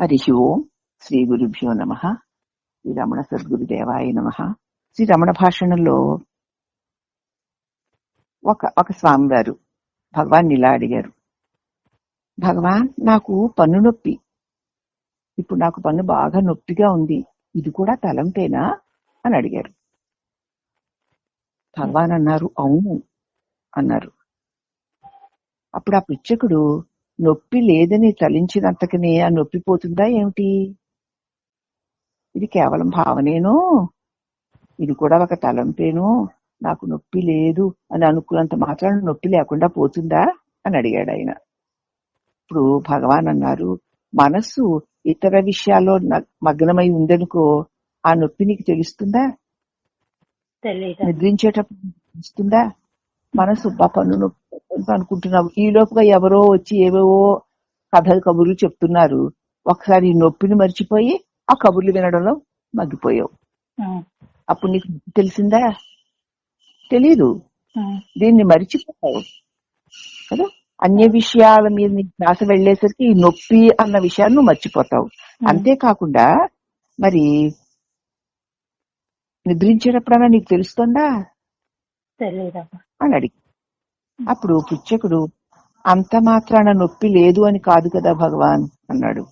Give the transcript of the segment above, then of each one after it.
హరి ఓం శ్రీ గురుభ్యో నమ శ్రీ రమణ సద్గురుదేవాయ నమ శ్రీ రమణ భాషణలో ఒక ఒక స్వామివారు భగవాన్ ఇలా అడిగారు. భగవాన్ నాకు పన్ను నొప్పి. ఇప్పుడు నాకు పన్ను బాగా నొప్పిగా ఉంది. ఇది కూడా తలంపేనా? అని అడిగారు. భగవాన్ అన్నారు అవును అన్నారు. అప్పుడు ఆ పిచ్చకుడు నొప్పి లేదని తలించినంతకనే ఆ నొప్పి పోతుందా ఏమిటి? ఇది కేవలం భావనేను? ఇది కూడా ఒక తలంపేను? నాకు నొప్పి లేదు అని అనుకున్నంత మాత్రాన నొప్పి లేకుండా పోతుందా? అని అడిగాడు ఆయన. ఇప్పుడు భగవాన్ అన్నారు మనస్సు ఇతర విషయాల్లో మగ్నమై ఉందనుకో ఆ నొప్పి నీకు తెలుస్తుందా? నిద్రించేటప్పుడు తెలుస్తుందా? మనసు "అబ్బా, పన్ను నొప్పి అనుకుంటున్నావు ఈ లోపుగా ఎవరో వచ్చి ఏవేవో కథలు కబుర్లు చెప్తున్నారు. ఒకసారి ఈ నొప్పిని మర్చిపోయి ఆ కబుర్లు వినడంలో మగ్గిపోయావు. అప్పుడు నీకు తెలిసిందా? తెలీదు. దీన్ని మరిచిపోతావు కదా? అన్య విషయాల మీద నీ ధ్యాస వెళ్ళేసరికి ఈ నొప్పి అన్న విషయాన్ని నువ్వు మర్చిపోతావు. అంతేకాకుండా మరి నిద్రించేటప్పుడన్నా నీకు తెలుస్తుందా? అని అడిగి అప్పుడు పుచ్చకుడు అంత మాత్రాన నొప్పి లేదు అని కాదు కదా భగవాన్ అన్నాడు.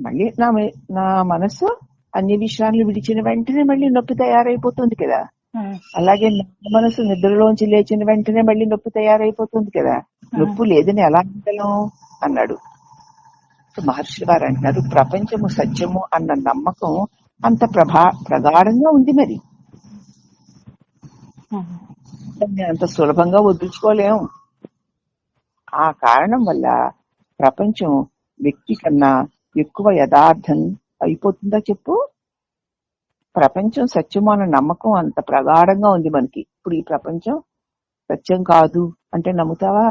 మళ్ళీ నా నా మనసు అన్ని విషయాలను విడిచిన వెంటనే మళ్ళీ నొప్పి తయారైపోతుంది కదా. అలాగే నా మనసు నిద్రలోంచి లేచిన వెంటనే మళ్ళీ నొప్పి తయారైపోతుంది కదా. నొప్పి లేదని ఎలా అనగలం అన్నాడు. మహర్షి వారు అంటున్నారు ప్రపంచము సత్యము అన్న నమ్మకం అంత ప్రభా ప్రగాఢంగా ఉంది మరి. అంత సులభంగా వదులుచుకోలేము. ఆ కారణం వల్ల ప్రపంచం వ్యక్తి కన్నా ఎక్కువ యథార్థం అయిపోతుందా చెప్పు? ప్రపంచం సత్యము అన్న నమ్మకం అంత ప్రగాఢంగా ఉంది మనకి. ఇప్పుడు ఈ ప్రపంచం సత్యం కాదు అంటే నమ్ముతావా?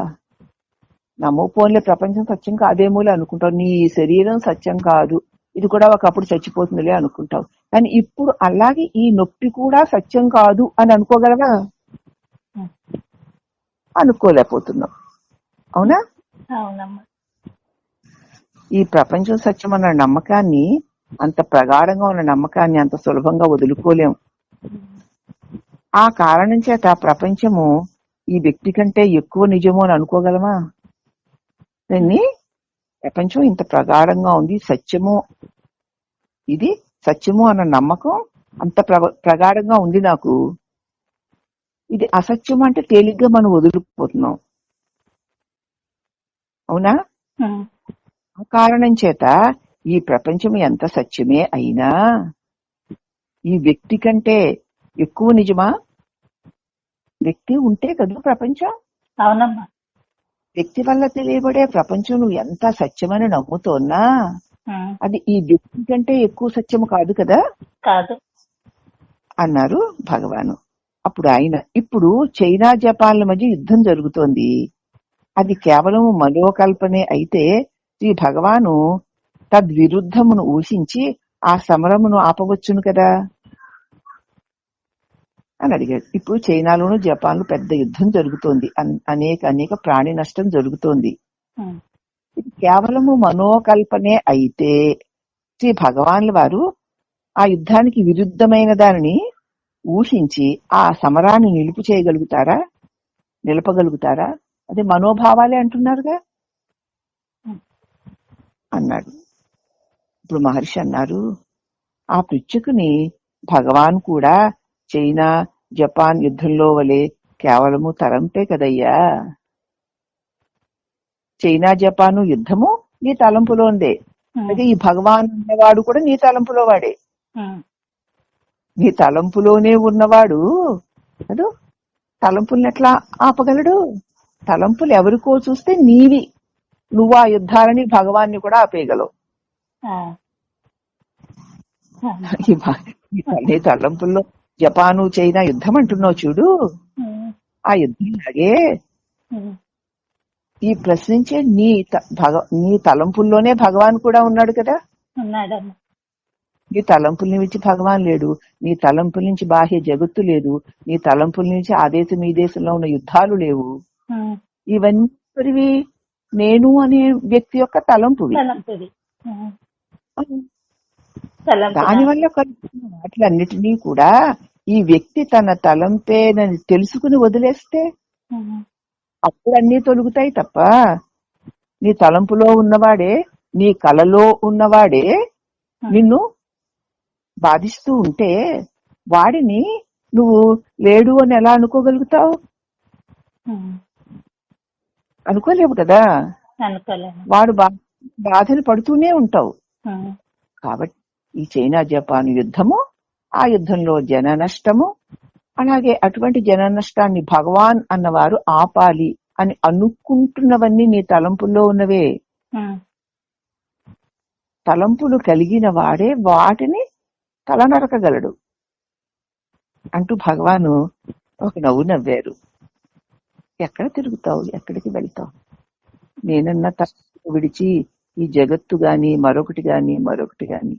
నమ్మకపోలే ప్రపంచం సత్యం కాదేమోలే అనుకుంటావు. నీ శరీరం సత్యం కాదు. ఇది కూడా ఒకప్పుడు చచ్చిపోతుందిలే అనుకుంటావు. కానీ ఇప్పుడు అలాగే ఈ నొప్పి కూడా సత్యం కాదు అని అనుకోగలవా? ఉమ్. అనుకోలేకపోతున్నావు అవునా? ఈ ప్రపంచం సత్యం అన్న నమ్మకాన్ని అంత ప్రగాఢంగా ఉన్న నమ్మకాన్ని అంత సులభంగా వదులుకోలేం. ఆ కారణం చేత ప్రపంచము ఈ వ్యక్తి కంటే ఎక్కువ నిజము అని అనుకోగలమా? ప్రపంచం ఇంత ప్రగాఢంగా ఉంది సత్యము. ఇది సత్యము అన్న నమ్మకం అంత ప్ర- ప్రగాఢంగా ఉంది నాకు. ఇది అసత్యం అంటే తేలిగ్గా మనం వదిలిపోతున్నాం అవునా? ఆ. కారణం చేత ఈ ప్రపంచం ఎంత సత్యమే అయినా ఈ వ్యక్తి కంటే ఎక్కువ నిజమా? వ్యక్తి ఉంటే కదా ప్రపంచం. అవునమ్మా. వ్యక్తి వల్ల తెలియబడే ప్రపంచం నువ్వు ఎంత సత్యమని నమ్ముతోన్నా అది ఈ వ్యక్తి కంటే ఎక్కువ సత్యం కాదు కదా? కాదు. అన్నారు భగవాను. అప్పుడు ఆయన ఇప్పుడు చైనా జపాన్ల మధ్య యుద్ధం జరుగుతోంది. అది కేవలం మనోకల్పనే అయితే శ్రీ భగవాను తద్విరుద్ధమును ఊహించి ఆ సమరమును ఆపవచ్చును కదా? అని అడిగాడు. ఇప్పుడు చైనాలోను జపాన్లో పెద్ద యుద్ధం జరుగుతోంది. అన్- అనేక అనేక ప్రాణి నష్టం జరుగుతోంది. ఇది కేవలము మనోకల్పనే అయితే శ్రీ భగవాన్ల వారు ఆ యుద్ధానికి విరుద్ధమైన దానిని ఊహించి ఆ సమరాన్ని నిలుపు చేయగలుగుతారా? నిలపగలుగుతారా? అదే మనోభావాలే అంటున్నారుగా? అన్నాడు. ఇప్పుడు మహర్షి అన్నారు ఆ పృచ్చుకుని భగవాన్ కూడా చైనా జపాన్ యుద్ధంలో వలె కేవలము తరంపే కదయ్యా. చైనా జపాను యుద్ధము నీ తలంపులో ఉందే అయితే ఈ భగవాన్ ఉన్నవాడు కూడా నీ తలంపులో వాడే. నీ తలంపులోనే ఉన్నవాడు అదు తలంపుల్ని ఎట్లా ఆపగలడు? తలంపులు ఎవరికో చూస్తే నీవి. నువ్వు ఆ యుద్ధాలని భగవాన్ని కూడా ఆపేయగలవు. నీ తలంపుల్లో జపాను చైనా యుద్ధం అంటున్నావు చూడు. ఆ యుద్ధం లాగే ఈ ప్రశ్నించే నీ నీ తలంపుల్లోనే భగవాన్ కూడా ఉన్నాడు కదా? ఉన్నాడమ్మా. నీ తలంపుల నుంచి భగవాన్ లేడు. నీ తలంపుల నుంచి బాహ్య జగత్తు లేదు. నీ తలంపుల నుంచి ఆ దేశం ఈ దేశంలో ఉన్న యుద్ధాలు లేవు. ఇవన్నీ నేను అనే వ్యక్తి యొక్క తలంపువి. తలంపు దానివల్ల వాటిలన్నిటినీ కూడా ఈ వ్యక్తి తన తలంపేనని తెలుసుకుని వదిలేస్తే. అప్పుడు అన్నీ తొలుగుతాయి తప్ప నీ తలంపులో ఉన్నవాడే నీ కలలో ఉన్నవాడే నిన్ను బాధిస్తూ ఉంటే వాడిని నువ్వు లేడు అని ఎలా అనుకోగలుగుతావు. అనుకోలేవు కదా? వాడు బా బాధలు పడుతూనే ఉంటావు. కాబట్టి ఈ చైనా జపాన్ యుద్ధము ఆ యుద్ధంలో జన నష్టము అలాగే అటువంటి జన నష్టాన్ని భగవాన్ అన్నవారు ఆపాలి అని అనుకుంటున్నవన్నీ నీ తలంపుల్లో ఉన్నవే. తలంపులు కలిగిన వాడే వాటిని తలనరకగలడు. అంటూ భగవాను ఒక నవ్వు నవ్వారు. ఎక్కడ తిరుగుతావు? ఎక్కడికి వెళ్తావు? నేనన్న తలంపు విడిచి ఈ జగత్తు గాని మరొకటి గాని మరొకటి గాని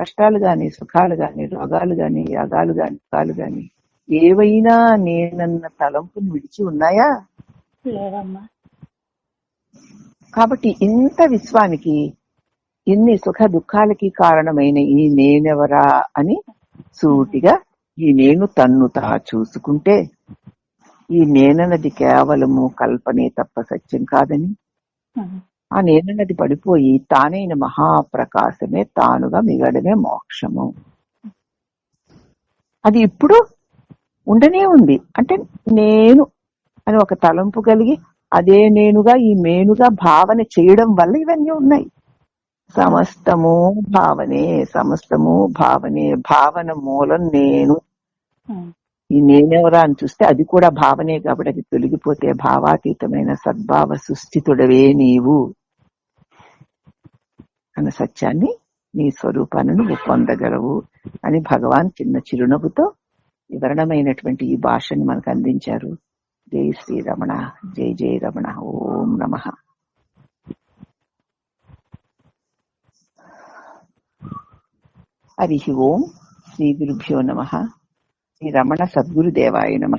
కష్టాలు గాని సుఖాలు గాని రోగాలు గాని యాగాలు గాని సుఖాలు గాని ఏవైనా నేనన్న తలంపుని విడిచి ఉన్నాయా? కాబట్టి ఇంత విశ్వానికి ఇన్ని సుఖ దుఃఖాలకి కారణమైన ఈ నేనెవరా అని సూటిగా ఈ నేను తన్ను తా చూసుకుంటే ఈ నేనన్నది కేవలము కల్పనే తప్ప సత్యం కాదని. ఆ నేనన్నది పడిపోయి తానైన మహాప్రకాశమే తానుగా మిగడమే మోక్షము. అది ఇప్పుడు ఉండనే ఉంది. అంటే నేను అని ఒక తలంపు కలిగి అదే నేనుగా ఈ మేనుగా భావన చేయడం వల్ల ఇవన్నీ ఉన్నాయి. సమస్తము భావనే సమస్తము భావనే భావన మూలం నేను. ఈ నేనెవరా అని చూస్తే అది కూడా భావనే కాబట్టి అది తొలగిపోతే భావాతీతమైన సద్భావ సుస్థితుడవే నీవు అన్న సత్యాన్ని నీ స్వరూపాన్ని నువ్వు పొందగలవు అని భగవాన్ చిన్న చిరునవ్వుతో వివరణమైనటువంటి ఈ భాషని మనకు అందించారు. జై శ్రీరమణ జై జై రమణ ఓం నమ. హరి ఓం శ్రీ గురుభ్యో నమ. శ్రీ రమణ సద్గురుదేవాయ నమ.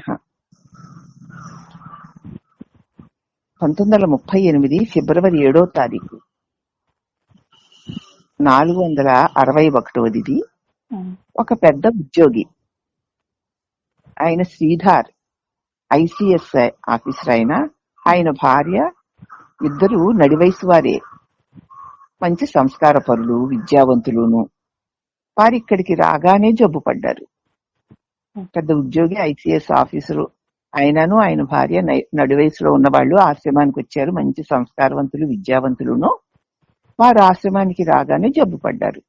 పంతొమ్మిది వందల ముప్పై ఎనిమిది ఫిబ్రవరి ఏడో తారీఖు. నాలుగు వందల అరవై ఒకటవది. ఒక పెద్ద ఉద్యోగి. ఆయన శ్రీధార్ ఐసిఎస్ ఆఫీసర్ అయిన ఆయన భార్య ఇద్దరు నడివయసు వారే. మంచి సంస్కార పరులు విద్యావంతులును. వారు ఇక్కడికి రాగానే జబ్బు పడ్డారు. పెద్ద ఉద్యోగి ఐసిఎస్ ఆఫీసరు ఆయనను ఆయన భార్య నడివయసులో ఉన్న వాళ్ళు ఆశ్రమానికి వచ్చారు. మంచి సంస్కారవంతులు విద్యావంతులును. వారు ఆశ్రమానికి రాగానే జబ్బు పడ్డారు.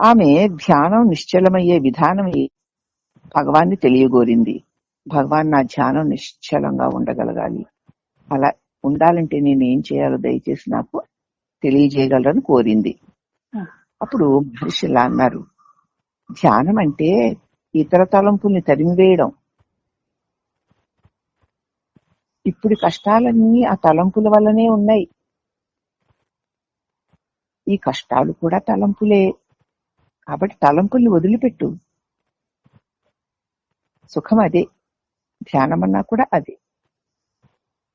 ఆమె ధ్యానం నిశ్చలమయ్యే విధానం భగవాన్ని తెలియగోరింది. భగవాన్ నా ధ్యానం నిశ్చలంగా ఉండగలగాలి. అలా ఉండాలంటే నేను ఏం చేయాలో దయచేసి నాకు తెలియజేయగలరని కోరింది. అప్పుడు మహర్షి ఇలా అన్నారు ధ్యానం అంటే ఇతర తలంపుల్ని తరిమివేయడం. ఇప్పుడు కష్టాలన్నీ ఆ తలంపుల వల్లనే ఉన్నాయి. ఈ కష్టాలు కూడా తలంపులే. కాబట్టి తలంపుల్ని వదిలిపెట్టు. సుఖం అదే ధ్యానం అన్నా కూడా అదే.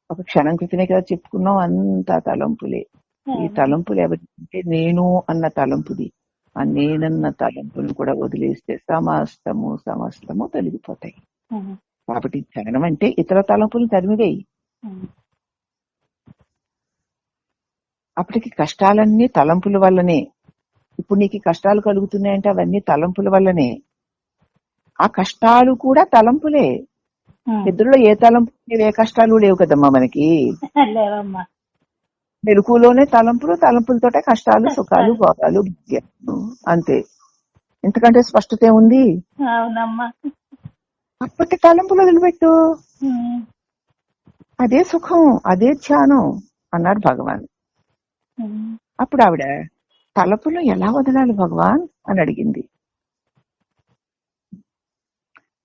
ఒక క్షణం క్రితమే కదా చెప్పుకున్నాం అంతా తలంపులే. ఈ తలంపులు ఎవరంటే నేను అన్న తలంపుది. ఆ నేనన్న తలంపును కూడా వదిలేస్తే సమస్తము సమస్తము తొలగిపోతాయి. కాబట్టి ధ్యానం అంటే ఇతర తలంపులు తరిమివేయి. అప్పటికి కష్టాలన్నీ తలంపుల వల్లనే. ఇప్పుడు నీకు కష్టాలు కలుగుతున్నాయంటే అవన్నీ తలంపుల వల్లనే. ఆ కష్టాలు కూడా తలంపులే. ఉమ్. నిద్రలో ఏ తలంపు ఏ కష్టాలు లేవు కదమ్మా మనకి. మెలకులోనే తలంపులు తలంపులతోటే కష్టాలు సుఖాలు భోగాలు. అంతే. ఇంతకంటే స్పష్టత ఉంది అప్పటి తలంపులు వదిలిపెట్టు. అదే సుఖం అదే ధ్యానం అన్నారు భగవాన్. అప్పుడు ఆవిడ తలపులు ఎలా వదలాలి భగవాన్ అని అడిగింది.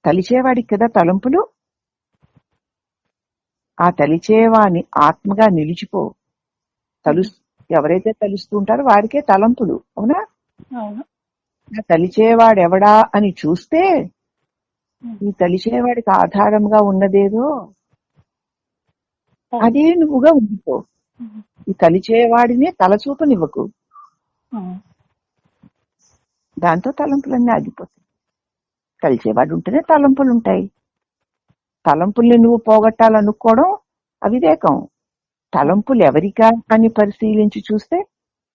తలిచేవాడికి కదా తలంపులు? ఆ తలిచేవాని ఆత్మగా నిలిచిపో. తలు ఎవరైతే తలుస్తూ ఉంటారో వారికే తలంపులు అవునా? తలిచేవాడెవడా అని చూస్తే ఈ తలిచేవాడికి ఆధారంగా ఉన్నదేదో? అదే నువ్వుగా ఉండిపో. ఈ తలిచేవాడిని తలచూపనివ్వకు. దాంతో తలంపులన్నీ ఆగిపోతాయి. కలిసేవాడు ఉంటేనే తలంపులు ఉంటాయి తలంపుల్ని నువ్వు పోగొట్టాలనుకోవడం అవివేకం. తలంపులు ఎవరికా అని పరిశీలించి చూస్తే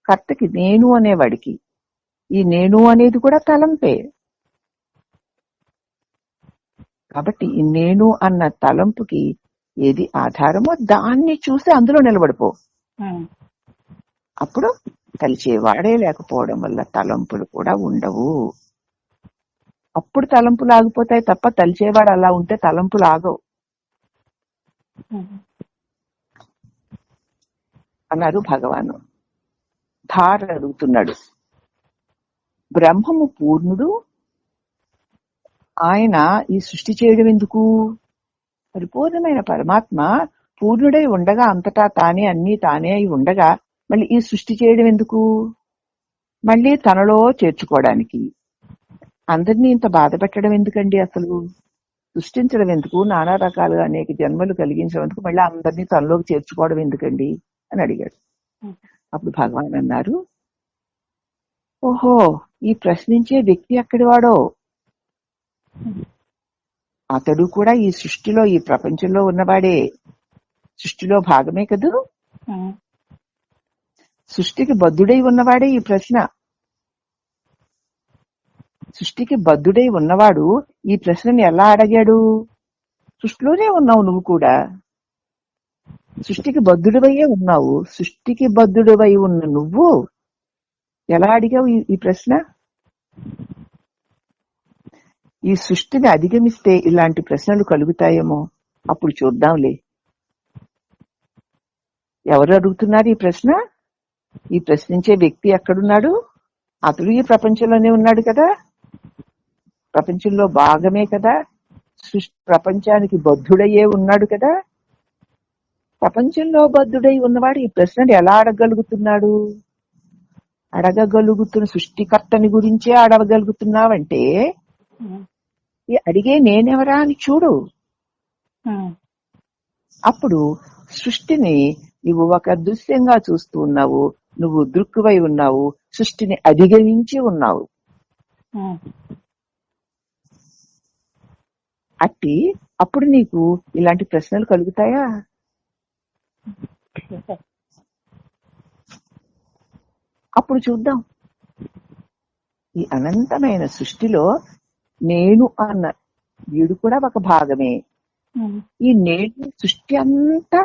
కర్తకి నేను అనేవాడికి. ఈ నేను అనేది కూడా తలంపే. కాబట్టి ఈ నేను అన్న తలంపుకి ఏది ఆధారమో దాన్ని చూసి అందులో నిలబడిపో. అప్పుడు కలిసేవాడే లేకపోవడం వల్ల తలంపులు కూడా ఉండవు. అప్పుడు తలంపులు ఆగిపోతాయి తప్ప తలిచేవాడు అలా ఉంటే తలంపులు ఆగవు అన్నారు భగవాను. ధార అడుగుతున్నాడు. బ్రహ్మము పూర్ణుడు. ఆయన ఈ సృష్టి చేయడం ఎందుకు పరిపూర్ణమైన పరమాత్మ పూర్ణుడై ఉండగా అంతటా తానే అన్ని తానే అయి ఉండగా మళ్ళీ ఈ సృష్టి చేయడం ఎందుకు మళ్ళీ తనలో చేర్చుకోవడానికి. అందరినీ ఇంత బాధ పెట్టడం ఎందుకండి అసలు? సృష్టించడం ఎందుకు? నానా రకాలుగా అనేక జన్మలు కలిగించడం ఎందుకు? మళ్ళీ అందరినీ తనలోకి చేర్చుకోవడం ఎందుకండి? అని అడిగాడు. అప్పుడు భగవాన్ అన్నారు ఓహో ఈ ప్రశ్నించే వ్యక్తి ఎక్కడి వాడో అతడు కూడా ఈ సృష్టిలో ఈ ప్రపంచంలో ఉన్నవాడే. సృష్టిలో భాగమే కదూ. సృష్టికి బద్ధుడై ఉన్నవాడే ఈ ప్రశ్న. సృష్టికి బద్ధుడై ఉన్నవాడు ఈ ప్రశ్నని ఎలా అడిగాడు? సృష్టిలోనే ఉన్నావు నువ్వు కూడా. సృష్టికి బద్ధుడివయ్యే ఉన్నావు. సృష్టికి బద్ధుడివై ఉన్న నువ్వు ఎలా అడిగావు ఈ- ఈ ప్రశ్న? ఈ సృష్టిని అధిగమిస్తే ఇలాంటి ప్రశ్నలు కలుగుతాయేమో. అప్పుడు చూద్దాంలే. ఎవరు అడుగుతున్నారు ఈ ప్రశ్న? ఈ ప్రశ్నించే వ్యక్తి ఎక్కడున్నాడు? అతడు ఈ ప్రపంచంలోనే ఉన్నాడు కదా. ప్రపంచంలో భాగమే కదా. సృష్టి ప్రపంచానికి బద్ధుడయ్యే ఉన్నాడు కదా. ప్రపంచంలో బద్ధుడై ఉన్నవాడు ఈ ప్రశ్నను ఎలా అడగగలుగుతున్నాడు? అడగగలుగుతున్న సృష్టికర్తని గురించే అడగగలుగుతున్నావంటే అడిగే నేనెవరా అని చూడు. అప్పుడు సృష్టిని నువ్వు ఒక దృశ్యంగా చూస్తూ ఉన్నావు నువ్వు దృక్కువై ఉన్నావు సృష్టిని అధిగమించి ఉన్నావు. అట్టి అప్పుడు నీకు ఇలాంటి ప్రశ్నలు కలుగుతాయా అప్పుడు చూద్దాం ఈ అనంతమైన సృష్టిలో నేను అన్న వీడు కూడా ఒక భాగమే. ఈ నేను సృష్టి అంతా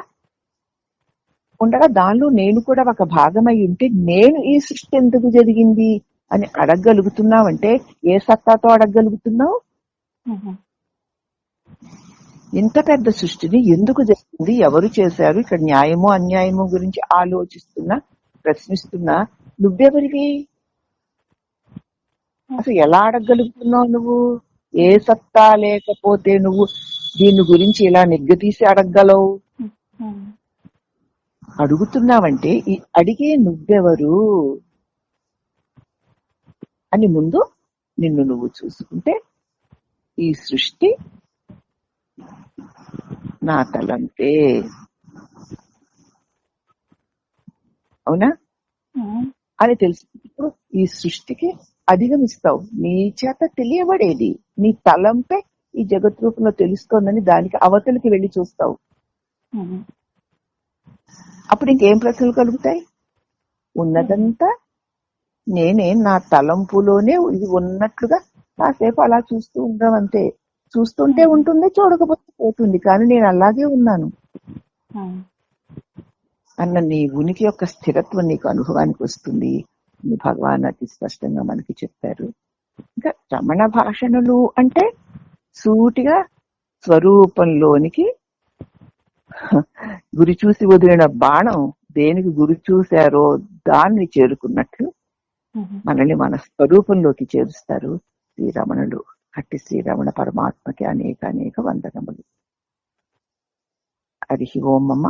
ఉండగా దానిలో నేను కూడా ఒక భాగమై ఉంటే నేను ఈ సృష్టి ఎందుకు జరిగింది అని అడగగలుగుతున్నావంటే ఏ సత్తాతో అడగగలుగుతున్నావు. ఇంత పెద్ద సృష్టిని ఎందుకు జరిగింది ఎవరు చేశారు? ఇక్కడ న్యాయము అన్యాయము గురించి ఆలోచిస్తున్నా ప్రశ్నిస్తున్నా నువ్వెవరివి? అసలు ఎలా అడగగలుగుతున్నావు నువ్వు? ఏ సత్తా లేకపోతే నువ్వు దీని గురించి ఇలా నిగ్గతీసి అడగగలవు? ఉమ్. అడుగుతున్నావంటే ఈ అడిగే నువ్వెవరు? అని ముందు నిన్ను నువ్వు చూసుకుంటే ఈ సృష్టి నా తలంపే అవునా? అని తెలుసు. ఇప్పుడు ఈ సృష్టికి అధిగమిస్తావు. నీ చేత తెలియబడేది. నీ తలంపే ఈ జగత్ రూపంలో తెలుస్తోందని దానికి అవతలికి వెళ్ళి చూస్తావు. అప్పుడు ఇంకేం ప్రశ్నలు కలుగుతాయి? ఉన్నదంతా నేనే నా తలంపులోనే ఇది ఉన్నట్లుగా కాసేపు అలా చూస్తూ ఉండడం అంతే చూస్తుంటే ఉంటుంది చూడకపోతే పోతుంది. కానీ నేను అలాగే ఉన్నాను. అన్న నీ ఉనికి యొక్క స్థిరత్వం నీకు అనుభవానికి వస్తుంది. భగవాన్ అతి స్పష్టంగా మనకి చెప్పారు. ఇంకా రమణ భాషణలు అంటే సూటిగా స్వరూపంలోనికి గురి చూసి వదిలిన బాణం దేనికి గురి చూశారో దాన్ని చేరుకున్నట్లు. మనల్ని మన స్వరూపంలోకి చేరుస్తారు శ్రీరమణులు అట్టి శ్రీరమణ పరమాత్మకి అనేక అనేక వందనములు. హరి ఓం అమ్మ.